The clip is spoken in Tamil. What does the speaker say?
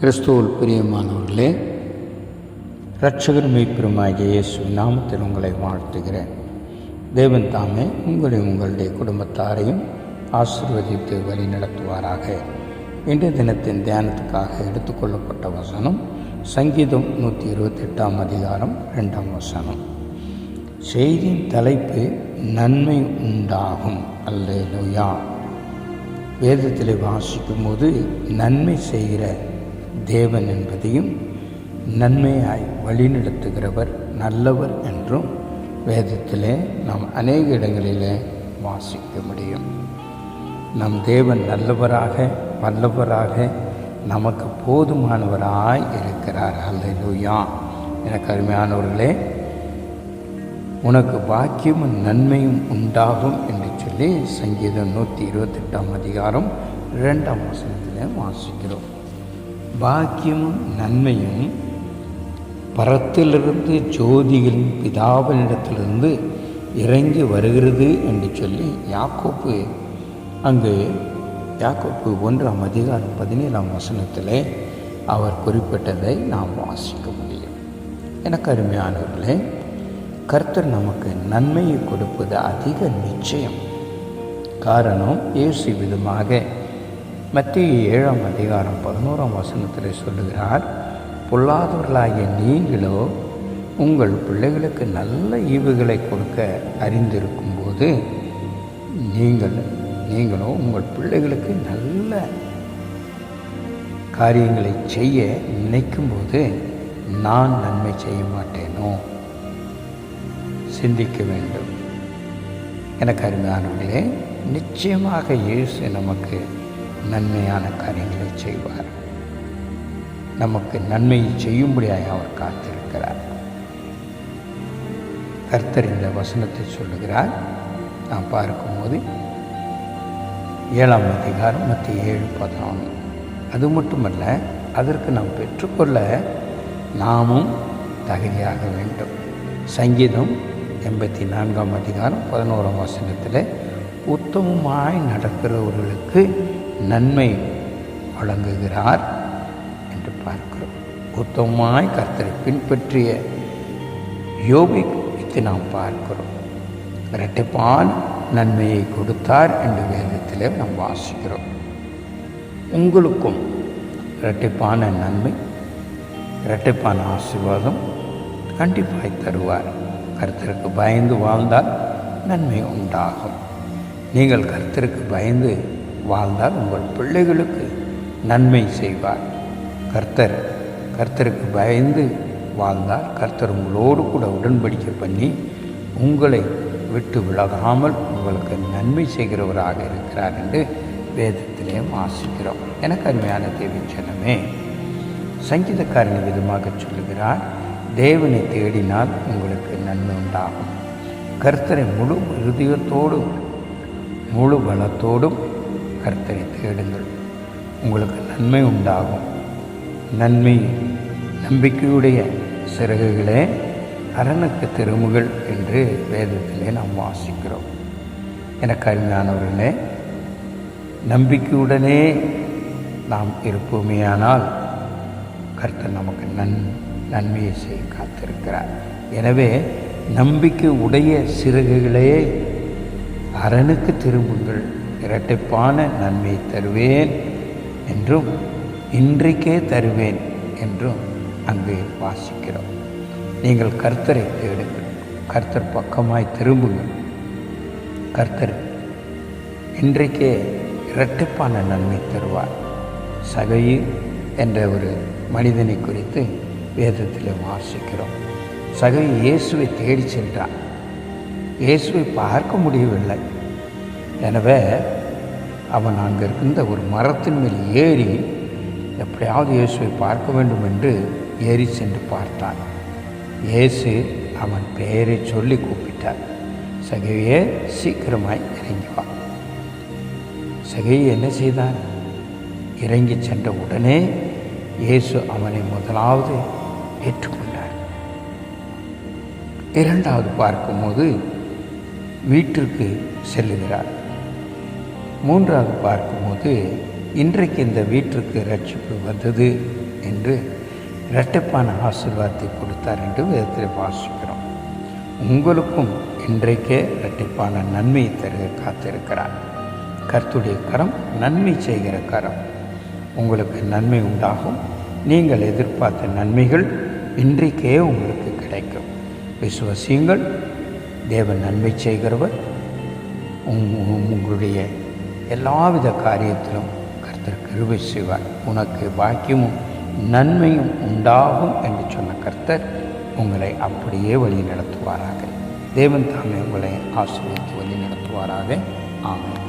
கிறிஸ்துவல் பிரியமானவர்களே இரட்சகர் மெய்ப்பெருமாகிய இயேசு நாமத்தில் உங்களை வாழ்த்துகிறேன். தேவன் தாமே உங்களையும் உங்களுடைய குடும்பத்தாரையும் ஆசிர்வதித்து வழி நடத்துவாராக. இன்றைய தினத்தின் தியானத்துக்காக எடுத்துக்கொள்ளப்பட்ட வசனம் சங்கீதம் நூற்றி இருபத்தெட்டாம் அதிகாரம் ரெண்டாம் வசனம். செய்தியின் தலைப்பு நன்மை உண்டாகும். அல்லேலூயா. வேதத்தில் வாசிக்கும்போது நன்மை செய்கிற தேவன் என்பதையும் நன்மையாய் வழிநடத்துகிறவர் நல்லவர் என்றும் வேதத்திலே நாம் அநேக இடங்களிலே வாசிக்க முடியும். நம் தேவன் நல்லவராக வல்லவராக நமக்கு போதுமானவராய் இருக்கிறார். அல்லேலூயா. எனக்கு அருமையானவர்களே உனக்கு பாக்கியமும் நன்மையும் உண்டாகும் என்று சொல்லி சங்கீதம் நூற்றி இருபத்தெட்டாம் அதிகாரம் இரண்டாம் வசனத்தில் வாசிக்கிறோம். பாக்கியமும் நன்மையும் பரத்திலிருந்து ஜோதிகளின் பிதாவினிடத்திலிருந்து இறங்கி வருகிறது என்று சொல்லி யாக்கோப்பு அங்கு யாக்கோப்பு ஒன்றாம் அதிகாரம் பதினேழாம் வசனத்தில் அவர் குறிப்பிட்டதை நாம் வாசிக்க முடியும். எனக்கு அருமையானவர்களே கர்த்தர் நமக்கு நன்மையை கொடுப்பது அதிக நிச்சயம். காரணம் இயேசு விதமாக மத்திய ஏழாம் அதிகாரம் பதினோராம் வசனத்தில் சொல்லுகிறார் பொல்லாதவர்களாகிய நீங்களோ உங்கள் பிள்ளைகளுக்கு நல்ல ஈவுகளை கொடுக்க அறிந்திருக்கும் போது நீங்கள் நீங்களும் உங்கள் பிள்ளைகளுக்கு நல்ல காரியங்களை செய்ய நினைக்கும்போது நான் நன்மை செய்ய மாட்டேனோ? சிந்திக்க வேண்டும். எனக்கு அருமையானவர்களே நிச்சயமாக இயேசு நமக்கு நன்மையான காரியங்களை செய்வார். நமக்கு நன்மையை செய்யும்படியாக அவர் காத்திருக்கிறார். கர்த்தர் இந்த வசனத்தை சொல்லுகிறார். நாம் பார்க்கும்போது ஏழாம் அதிகாரம் மற்ற ஏழு பதினொன்று. அது மட்டுமல்ல அதற்கு நாம் பெற்றுக்கொள்ள நாமும் தகுதியாக வேண்டும். சங்கீதம் எண்பத்தி நான்காம் அதிகாரம் பதினோராம் வசனத்தில் உத்தமமாய் நடக்கிறவர்களுக்கு நன்மை வழங்குகிறார் என்று பார்க்கிறோம். உத்தமமாய் கர்த்தரை பின்பற்றிய யோகி குறித்து நாம் பார்க்கிறோம். இரட்டைப்பான் நன்மையை கொடுத்தார் என்று வேதத்தில் நாம் வாசிக்கிறோம். உங்களுக்கும் இரட்டைப்பான நன்மை இரட்டைப்பான ஆசீர்வாதம் கண்டிப்பாய் தருவார். கர்த்தருக்கு பயந்து வாழ்ந்தால் நன்மை உண்டாகும். நீங்கள் கர்த்தருக்கு பயந்து வாழ்ந்தால் உங்கள் பிள்ளைகளுக்கு நன்மை செய்வார். கர்த்தர் கர்த்தருக்கு பயந்து வாழ்ந்தால் கர்த்தர் உங்களோடு கூட உடன்படிக்கை பண்ணி உங்களை விட்டு விலகாமல் உங்களுக்கு நன்மை செய்கிறவராக இருக்கிறார் என்று வேதத்திலேயும் ஆசிக்கிறோம் எனக்கு அருமையான தேவி ஜனமே சங்கீதக்காரன் விதமாக சொல்லுகிறார் தேவனை தேடினால் உங்களுக்கு நன்மை உண்டாகும். கர்த்தரை முழு இருதயத்தோடும் முழு பலத்தோடும் கர்த்தரை தேடுங்கள். உங்களுக்கு நன்மை உண்டாகும். நன்மை நம்பிக்கையுடைய சிறகுகளே அரணுக்கு திருமுகள் என்று வேதத்திலே நாம் வாசிக்கிறோம். எனக்கு அருமையானவர்களே நம்பிக்கையுடனே நாம் இருப்போமேயானால் கர்த்தர் நமக்கு நன் நன்மையை செய்ய காத்திருக்கிறார். எனவே நம்பிக்கை உடைய சிறகுகளே அரணுக்கு திரும்புங்கள் இரட்டைப்பான நன்மையை தருவேன் என்றும் இன்றைக்கே தருவேன் என்றும் அங்கு வாசிக்கிறோம். நீங்கள் கர்த்தரை தேடுங்கள். கர்த்தர் பக்கமாய் திரும்புங்கள். கர்த்தர் இன்றைக்கே இரட்டிப்பான நன்மை தருவார். சகையு என்ற ஒரு மனிதனை குறித்து வேதத்தில் வாசிக்கிறோம். சகை இயேசுவை தேடி சென்றான் இயேசுவை பார்க்க முடியவில்லை. எனவே அவன் அங்கே இருந்த ஒரு மரத்தின் மேல் ஏறி எப்படியாவது இயேசுவை பார்க்க வேண்டும் என்று ஏறி சென்று பார்த்தான். இயேசு அவன் பெயரை சொல்லி கூப்பிட்டார். சகையே சீக்கிரமாய் இறங்கி வா. சகை என்ன செய்தான்? இறங்கி சென்ற உடனே இயேசு அவனை முதலாவது ஏற்றுக்கொண்டார். இரண்டாவது பார்க்கும்போது வீட்டிற்கு செல்லுகிறார். மூன்றாவது பார்க்கும்போது இன்றைக்கு இந்த வீட்டிற்கு ரட்சிப்பு வந்தது என்று இரட்டைப்பான ஆசீர்வாதத்தை கொடுத்தார் என்று விதத்தில் வாசிக்கிறோம். உங்களுக்கும் இன்றைக்கே இரட்டைப்பான நன்மையை தருக காத்திருக்கிறார். கர்த்துடைய கரம் நன்மை செய்கிற கரம். உங்களுக்கு நன்மை உண்டாகும். நீங்கள் எதிர்பார்த்த நன்மைகள் இன்றைக்கே உங்களுக்கு கிடைக்கும். விசுவசியுங்கள். தேவன் நன்மை செய்கிறவர். உங்- உங்களுடைய எல்லாவித காரியத்திலும் கர்த்தர் கிருபை செய்வார். உனக்கு பாக்கியமும் நன்மையும் உண்டாகும் என்று சொன்ன கர்த்தர் உங்களை அப்படியே வழி நடத்துவாராக தேவன் தாமே உங்களை ஆசிரியத்து வழி நடத்துவாராக ஆமாம்